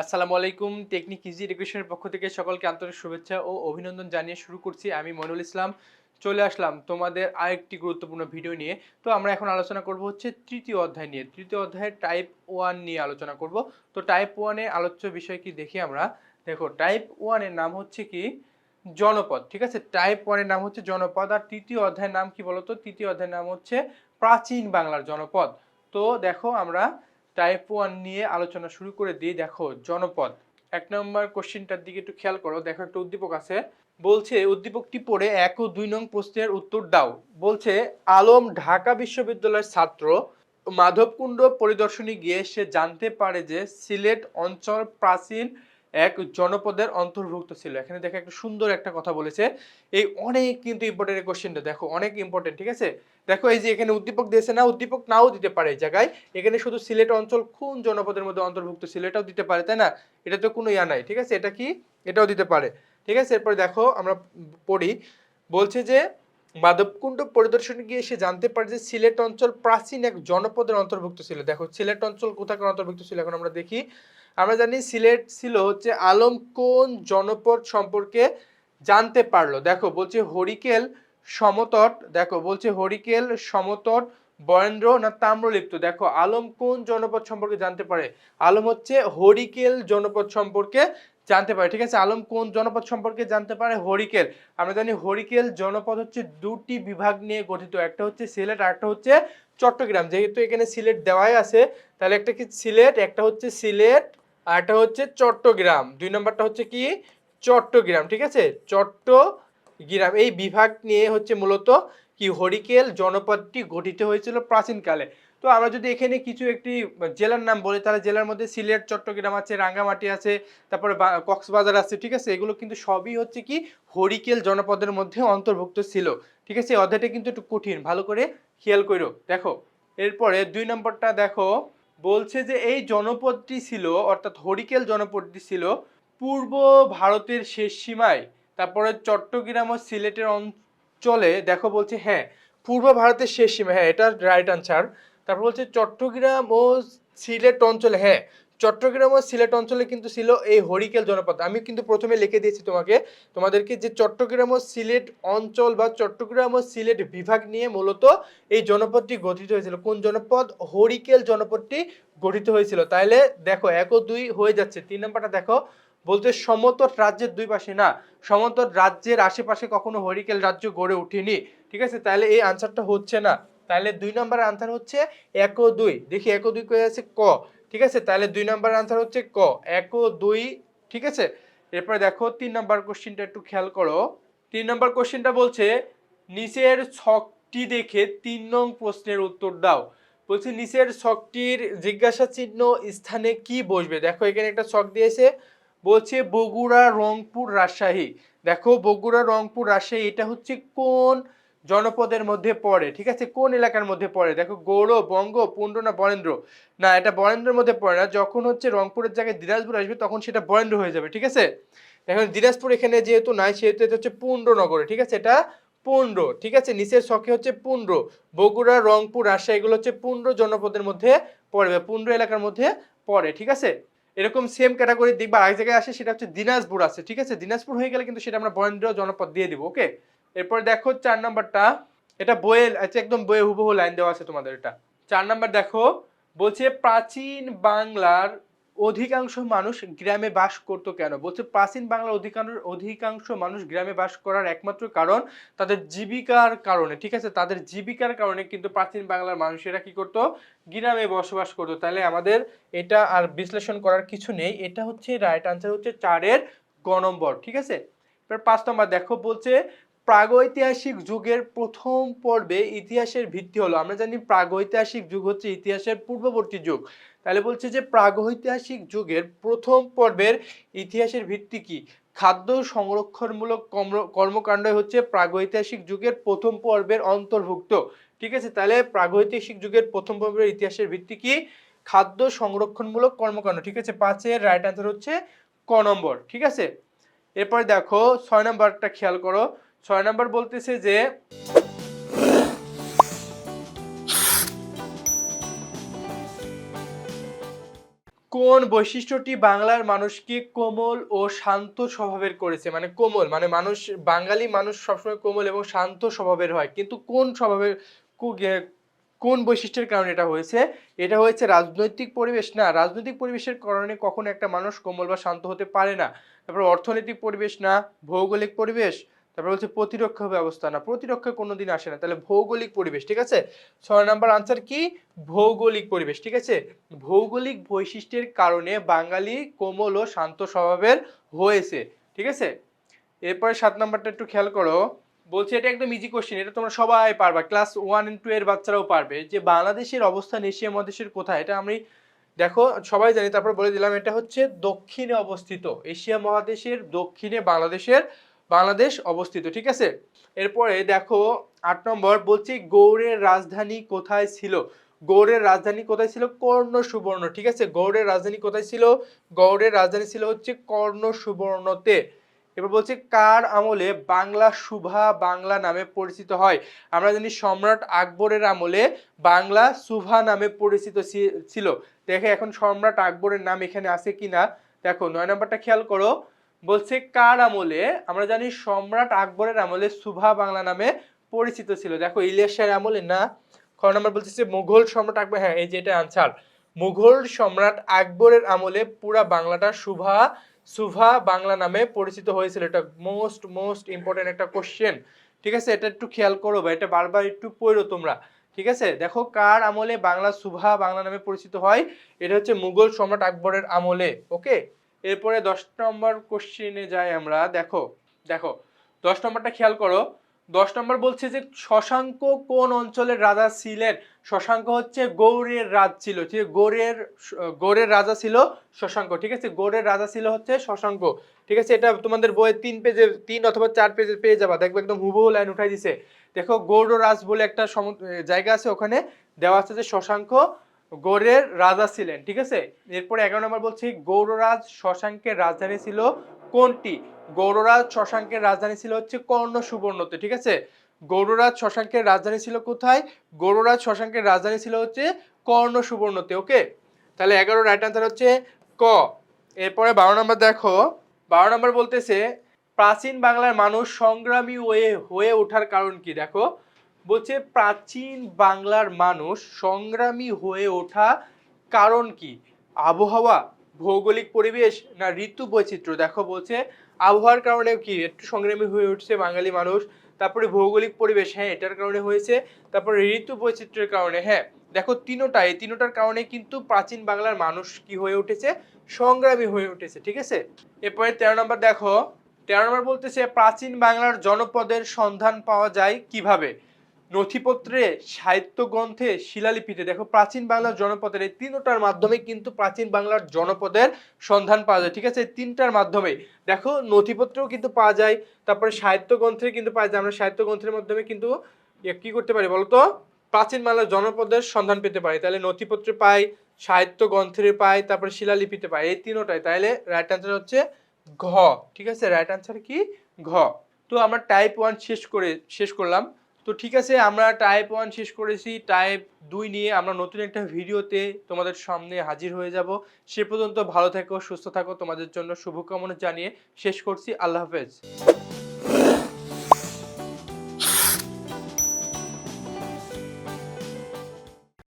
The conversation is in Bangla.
আসসালামু আলাইকুম টেকনিক ইজি এডুকেশনের পক্ষ থেকে সকলকে আন্তরিক শুভেচ্ছা ও অভিনন্দন জানিয়ে শুরু করছি। আমি মনুল ইসলাম, চলে আসলাম তোমাদের আরেকটি গুরুত্বপূর্ণ ভিডিও নিয়ে। তো আমরা এখন আলোচনা করব হচ্ছে তৃতীয় অধ্যায় নিয়ে। তৃতীয় অধ্যায়ের টাইপ ওয়ান নিয়ে আলোচনা করব। তো টাইপ ওয়ানে আলোচ্য বিষয় কি দেখি আমরা? দেখো টাইপ ওয়ানের নাম হচ্ছে কি? জনপদ, ঠিক আছে? টাইপ ওয়ানের নাম হচ্ছে জনপদ আর তৃতীয় অধ্যায়ের নাম কি বলতো? তৃতীয় অধ্যায়ের নাম হচ্ছে প্রাচীন বাংলার জনপদ। তো দেখো আমরা টাইপ ওয়ান নিয়ে আলোচনা শুরু করে দিই দেখো, জনপদ। এক নম্বর কোশ্চেনটার দিকে একটু খেয়াল করো, দেখো একটা উদ্দীপক আছে। বলছে, উদ্দীপকটি পড়ে এক ও দুই নং প্রশ্নের উত্তর দাও। বলছে, আলম ঢাকা বিশ্ববিদ্যালয়ের ছাত্র, মাধবকুণ্ড পরিদর্শনে গিয়ে সে জানতে পারে যে সিলেট অঞ্চল প্রাচীন এক জনপদের অন্তর্ভুক্ত ছিল। এখানে দেখো একটা সুন্দর একটা কথা বলেছে। এই অনেক কিন্তু ইম্পর্টেন্ট কোশ্চেনটা দেখো, অনেক ইম্পর্টেন্ট ঠিক আছে? দেখো, এই যে এখানে উদ্দীপক দিয়েছে না, উদ্দীপক নাও দিতে পারে এই জায়গায়। এখানে শুধু সিলেট অঞ্চল কোন জনপদের মধ্যে অন্তর্ভুক্ত ছিল এটাও দিতে পারে, তাই না? এটা তো কোনো ইয়া নাই, ঠিক আছে? এটা কি? এটাও দিতে পারে। ঠিক আছে? এরপরে দেখো, আমরা পড়ি। বলছে যে, মাধবকুণ্ড পরিদর্শনে গিয়ে সে জানতে পারে যে, সিলেট অঞ্চল প্রাচীন এক জনপদের অন্তর্ভুক্ত ছিল। দেখো, সিলেট অঞ্চল কোথাকার অন্তর্ভুক্ত ছিল? এখন আমরা দেখি। আমরা জানি সিলেট ছিল হচ্ছে আলম কোন জনপদ সম্পর্কে জানতে পারল। দেখো, বলছে হরিকেল সমতট, দেখো, বলছে হরিকেল সমতট বরেন্দ্র না তাম্রলিপ্ত? দেখো, আলম কোন জনপদ সম্পর্কে জানতে পারে? আলম হচ্ছে হরিকেল জনপদ সম্পর্কে জানতে পারে, ঠিক আছে? আলম কোন জনপদ সম্পর্কে জানতে পারে? হরিকেল। আমরা জানি হরিকেল জনপদ হচ্ছে দুটি বিভাগ নিয়ে গঠিত, একটা হচ্ছে সিলেট আর একটা হচ্ছে চট্টগ্রাম। যেহেতু এখানে সিলেট দেওয়াই আছে, তাহলে একটা কি সিলেট, একটা হচ্ছে সিলেট আর একটা হচ্ছে চট্টগ্রাম। দুই নম্বরটা হচ্ছে কি? চট্টগ্রাম, ঠিক আছে? চট্টগ্রাম। এই বিভাগ নিয়ে হচ্ছে মূলত কি হরিকেল জনপদটি গঠিত হয়েছিল প্রাচীনকালে। তো আমরা যদি এখানে কিছু একটি জেলার নাম বলি, তাহলে জেলার মধ্যে সিলেট, চট্টগ্রাম আছে, রাঙ্গামাটি আছে, তারপরে কক্সবাজার আছে, ঠিক আছে? এগুলো কিন্তু সবই হচ্ছে কি হরিকেল জনপদের মধ্যে অন্তর্ভুক্ত ছিল। ঠিক আছে? অধ্যায়টা কিন্তু একটু কঠিন, ভালো করে খেয়াল করো দেখো, এরপরে দুই নম্বরটা দেখো। বলছে যে এই জনপদটি ছিল, অর্থাৎ হরিকেল জনপদটি ছিল, পূর্ব ভারতের শেষ সীমায়। তারপরে চট্টগ্রাম ও সিলেটের অঞ্চলে, দেখো বলছে হ্যাঁ পূর্ব ভারতের শেষ সীমা হ্যাঁ এটা রাইট আনসার তারপর বলছে, চট্টগ্রাম ও সিলেট অঞ্চলে হ্যাঁ চট্টগ্রাম ও সিলেট অঞ্চলে কিন্তু ছিল এই হরিকেল জনপদ। আমি কিন্তু প্রথমে লিখে দিয়েছি তোমাকে, তোমাদেরকে যে চট্টগ্রাম ও সিলেট অঞ্চল বা চট্টগ্রাম ও সিলেট বিভাগ নিয়ে মূলত এই জনপদটি গঠিত হয়েছিল। কোন জনপদ? হরিকেল জনপদটি গঠিত হয়েছিল। তাইলে দেখো, এক ও দুই হয়ে যাচ্ছে। তিন নম্বরটা দেখো, বলতে সমতট রাজ্যের দুই পাশে না, সমতট রাজ্যের আশেপাশে কখনো হরিকেল রাজ্য গড়ে ওঠেনি। ঠিক আছে? তাহলে এই আনসারটা হচ্ছে না। তাহলে দুই নম্বরের আনসার হচ্ছে এক ও দুই। দেখি এক ও দুই কয়ে আছে ক। ঠিক আছে? তাহলে দুই নম্বরের আনসার হচ্ছে ক। এক ও দুই, ঠিক আছে? এরপরে দেখো, তিন নম্বর কোশ্চিনটা একটু খেয়াল করো। তিন নম্বর কোশ্চিনটা বলছে, নিচের ছকটি দেখে তিন নং প্রশ্নের উত্তর দাও। বলছে, নিচের ছকটির জিজ্ঞাসা চিহ্ন স্থানে কি বসবে? দেখো, এখানে একটা ছক দিয়েছে। বলছে, বগুড়া, রংপুর, রাজশাহী। দেখো, বগুড়া, রংপুর, রাজশাহী, এটা হচ্ছে কোন জনপদের মধ্যে পড়ে, ঠিক আছে? কোন এলাকার মধ্যে পড়ে? দেখো, গৌড়, বঙ্গ, পুণ্ড না বরেন্দ্র? না, এটা বরেন্দ্রের মধ্যে পড়ে না। যখন হচ্ছে রংপুরের জায়গায় দিনাজপুর আসবে, তখন সেটা বরেন্দ্র হয়ে যাবে, ঠিক আছে? এখন দিনাজপুর এখানে যেহেতু নাই, সেহেতু এটা হচ্ছে পুণ্ডনগরে ঠিক আছে? এটা পুণ্ড, ঠিক আছে? নিচের শখে হচ্ছে পুণ্ড। বগুড়া, রংপুর, রাজশাহী, এগুলো হচ্ছে পুণ্ড জনপদের মধ্যে পড়বে পুণ্ড এলাকার মধ্যে পড়ে, ঠিক আছে? এরকম সেম ক্যাটাগরি দেখবা আরেক জায়গায় আসে, সেটা হচ্ছে দিনাজপুর আছে, ঠিক আছে? দিনাজপুর হয়ে গেলে কিন্তু সেটা আমরা বরেন্দ্র জনপদ দিয়ে দিব ওকে এরপর দেখো চার নাম্বারটা। এটা বইয়ের আচ্ছা একদম বইয়ে হুবহু লাইন দেওয়া আছে তোমাদের এটা। চার নাম্বার দেখো, বলছে প্রাচীন বাংলার অধিকাংশ মানুষ গ্রামে বাস করতো কেন? বলছে প্রাচীন বাংলার অধিকাংশ অধিকাংশ মানুষ গ্রামে বাস করার একমাত্র কারণ তাদের জীবিকার কারণে, ঠিক আছে? তাদের জীবিকার কারণে কিন্তু প্রাচীন বাংলার মানুষেরা কি করতো? গ্রামে বসবাস করতো। তাহলে আমাদের এটা আর বিশ্লেষণ করার কিছু নেই। এটা হচ্ছে রাইট আনসার হচ্ছে চারের গ নম্বর, ঠিক আছে? এবার পাঁচ নম্বর দেখো, বলছে প্রাগৈতিহাসিক যুগের প্রথম পর্বে ইতিহাসের ভিত্তি হলো। আমরা জানি প্রাগৈতিহাসিক যুগ হচ্ছে ইতিহাসের পূর্ববর্তী যুগ। তাহলে বলছে যে প্রাগৈতিহাসিক যুগের প্রথম পর্বের ইতিহাসের ভিত্তি কি? খাদ্য সংরক্ষণমূলক কর্ম- কর্মকাণ্ড হচ্ছে প্রাগৈতিহাসিক যুগের প্রথম পর্বের অন্তর্ভুক্ত। ঠিক আছে? তাহলে প্রাগৈতিহাসিক যুগের প্রথম পর্বের ইতিহাসের ভিত্তি কি? খাদ্য সংরক্ষণমূলক কর্মকাণ্ড। ঠিক আছে? পাঁচের রাইট আনসার হচ্ছে ক নম্বর। ঠিক আছে? এরপরে দেখো ছয় নম্বরটা খেয়াল করো। ছয় নম্বর বলতেছে যে, কোন বৈশিষ্ট্যটি বাংলার মানুষকে কোমল ও শান্ত স্বভাবের করেছে? মানে কোমল মানে মানুষ, বাঙালি মানুষ সবসময় কোমল এবং শান্ত স্বভাবের হয়। কিন্তু কোন স্বভাবের কোন বৈশিষ্ট্যের কারণে এটা হয়েছে? এটা হয়েছে রাজনৈতিক পরিবেশ। না, রাজনৈতিক পরিবেশের কারণে কখনো একটা মানুষ কোমল বা শান্ত হতে পারে না। তারপর অর্থনৈতিক পরিবেশ না, ভৌগোলিক পরিবেশ তারপর হচ্ছে প্রতিরক্ষা ব্যবস্থা না, প্রতিরক্ষা কোনোদিন আসে না। তাহলে ভৌগোলিক পরিবেশ, ঠিক আছে? ছয় নাম্বার আনসার কি? ভৌগোলিক পরিবেশ, ঠিক আছে? ভৌগোলিক বৈশিষ্ট্যের কারণে বাঙালি কোমল ও শান্ত স্বভাবের হয়েছে, ঠিক আছে? এরপরে সাত নাম্বারটা একটু খেয়াল করো। বলছে এটা একদম ইজি কোশ্চেন এটা তোমরা সবাই পারবা। ক্লাস ওয়ান এন্ড টু এর বাচ্চারাও পারবে। যে বাংলাদেশের অবস্থান এশিয়া মহাদেশের কোথায়, এটা আমি দেখো, সবাই জানি, তারপর বলে দিলাম, এটা হচ্ছে দক্ষিণে অবস্থিত। এশিয়া মহাদেশের দক্ষিণে বাংলাদেশের বাংলাদেশ অবস্থিত, ঠিক আছে? এরপরে দেখো, আট নম্বর বলছি গৌড়ের রাজধানী কোথায় ছিল? গৌড়ের রাজধানী কোথায় ছিল? কর্ণ সুবর্ণ, ঠিক আছে? গৌড়ের রাজধানী কোথায় ছিল? গৌড়ের রাজধানী ছিল হচ্ছে কর্ণ সুবর্ণতে। এবার বলছে কার আমলে বাংলা সুভা বাংলা নামে পরিচিত হয়? আমরা জানি সম্রাট আকবরের আমলে বাংলা সুভা নামে পরিচিত ছিল। দেখে এখন সম্রাট আকবরের নাম এখানে আছে কিনা? দেখো, নয় নম্বরটা খেয়াল করো। বলছে, কার আমলে? আমরা জানি সম্রাট আকবরের আমলে সুভা বাংলা নামে পরিচিত ছিল। দেখো, ইলিয়াসের আমলে না? খ নম্বর বলতেছে, মুঘল সম্রাট আকবর হ্যাঁ এই যে এটা আনসার মুঘল সম্রাট আকবরের আমলে পুরা বাংলাটা সুভা সুভা বাংলা নামে পরিচিত হয়েছিল। এটা মোস্ট মোস্ট ইম্পর্টেন্ট একটা কোশ্চেন ঠিক আছে, এটা একটু খেয়াল করো বা এটা বারবার একটু পড়ো তোমরা। ঠিক আছে, দেখো, কার আমলে বাংলা সুভা বাংলা নামে পরিচিত হয়? এটা হচ্ছে মুঘল সম্রাট আকবরের আমলে ওকে এরপরে দশ নম্বর কোশ্চেনে যাই আমরা। দেখো দেখো, দশ নম্বরটা খেয়াল করো। দশ নম্বর বলছে যে শশাঙ্ক কোন অঞ্চলের রাজা ছিলেন? শশাঙ্ক হচ্ছে গৌড়ের রাজ ছিল। ঠিক আছে? গৌড়ের গৌড়ের রাজা ছিল শশাঙ্ক। ঠিক আছে, গৌড়ের রাজা ছিল হচ্ছে শশাঙ্ক। ঠিক আছে, এটা তোমাদের বইয়ে তিন পেজে তিন অথবা চার পেজে পেয়ে যাবা। দেখবে একদম হুবহু লাইন উঠাই দিছে। দেখো, গৌড় রাজ বলে একটা জায়গা আছে ওখানে। দেওয়া আছে যে শশাঙ্ক গৌড়ের রাজা ছিলেন, ঠিক আছে? এরপরে এগারো নম্বর বলছি গৌড়রাজ শশাঙ্কের রাজধানী ছিল কোনটি? গৌররাজ শশাঙ্কের রাজধানী ছিল হচ্ছে কর্ণ সুবর্ণতে, ঠিক আছে? গৌড়রাজ শশাঙ্কের রাজধানী ছিল কোথায়? গৌড়রাজ শশাঙ্কের রাজধানী ছিল হচ্ছে কর্ণ সুবর্ণতে, ওকে? তাহলে এগারো রাইট আনসার হচ্ছে ক। এরপরে বারো নম্বর দেখো, বারো নম্বর বলতেছে, প্রাচীন বাংলার মানুষ সংগ্রামী হয়ে হয়ে ওঠার কারণ কি? দেখো বলছে, প্রাচীন বাংলার মানুষ সংগ্রামী হয়ে ওঠা কারণ কি? আবহাওয়া, ভৌগোলিক পরিবেশ না ঋতু বৈচিত্র্য? দেখো বলছে, আবহাওয়ার কারণে কি? একটু সংগ্রামী হয়ে উঠছে বাঙালি মানুষ, তারপরে ভৌগোলিক পরিবেশ হ্যাঁ এটার কারণে হয়েছে, তারপরে ঋতু বৈচিত্র্যের কারণে হ্যাঁ। দেখো, তিনোটা, এই তিনোটার কারণে কিন্তু প্রাচীন বাংলার মানুষ কি হয়ে উঠেছে? সংগ্রামী হয়ে উঠেছে, ঠিক আছে? এরপরে তেরো নম্বর দেখো, তেরো নম্বর বলতেছে, প্রাচীন বাংলার জনপদের সন্ধান পাওয়া যায় কীভাবে? নথিপত্রে সাহিত্য গ্রন্থে শিলালিপিতে, দেখো প্রাচীন বাংলার জনপদের এই তিনটার মাধ্যমে কিন্তু প্রাচীন বাংলার জনপদের সন্ধান পাওয়া যায়, ঠিক আছে? তিনটার মাধ্যমে। দেখো, নথিপত্রেও কিন্তু পাওয়া যায়, তারপরে সাহিত্য গ্রন্থে কিন্তু পাওয়া যায়। আমরা সাহিত্য গ্রন্থের মাধ্যমে কিন্তু কি করতে পারি বলতো? প্রাচীন বাংলার জনপদের সন্ধান পেতে পারি। তাহলে নথিপত্রে পাই সাহিত্য গ্রন্থে পাই, তারপরে শিলালিপিতে পাই। এই তিনোটাই। তাহলে রাইট আনসার হচ্ছে ঘ, ঠিক আছে? রাইট আনসার কি? ঘ। তো আমরা টাইপ ওয়ান শেষ করে, শেষ করলাম। তো ঠিক আছে, আমরা টাইপ ওয়ান শেষ করেছি। টাইপ দুই নিয়ে আমরা নতুন একটা ভিডিওতে তোমাদের সামনে হাজির হয়ে যাব। সে পর্যন্ত ভালো থেকো, সুস্থ থাকো। তোমাদের জন্য শুভকামনা জানিয়ে শেষ করছি। আল্লাহ হাফেজ।